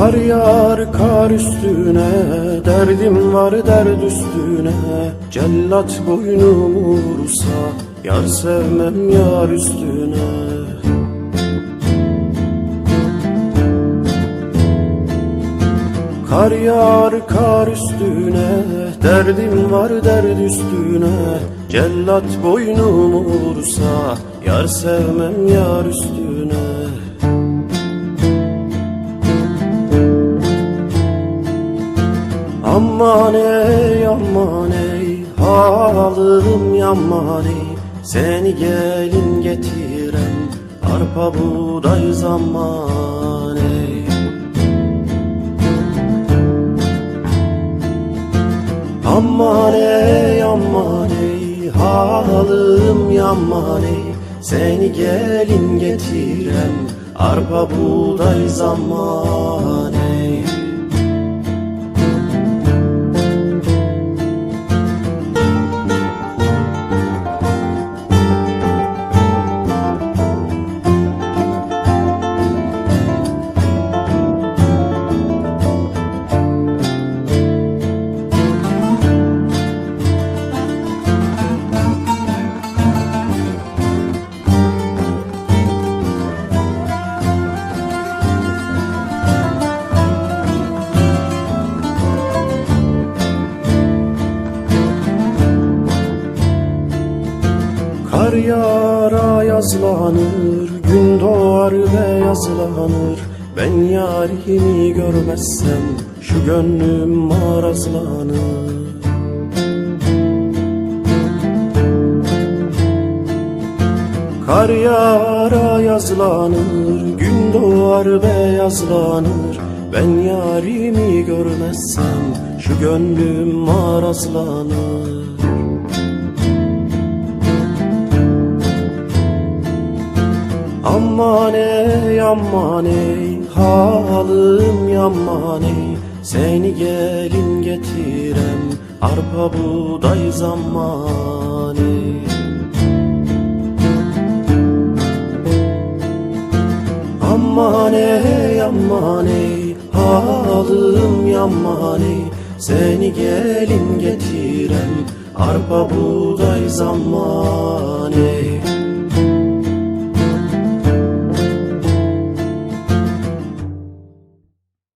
Kar yağar kar üstüne Derdim var derd üstüne. Cellat boynumu vursa Yar sevmem yar üstüne. Kar yağar kar üstüne Derdim var derd üstüne. Cellat boynumu vursa Yar sevmem yar üstüne Aman ey aman ey Halım yaman ey. Seni gelin getiren Arpa buğday zaman ey. Aman ey aman ey Halım yaman ey. Seni gelin getiren Arpa buğday zaman Kar yağar yazlanır Gün doğar ve yazlanır. Ben yarimi görmezsem Şu gönlüm marazlanır. Kar yağar yazlanır Gün doğar ve yazlanır. Ben yarimi görmezsem Şu gönlüm marazlanır aman ey halım yaman ey. Seni gelin getirem arpa buğday zaman ey Aman ey aman ey halım yaman ey. Seni gelin getirem arpa buğday zaman ey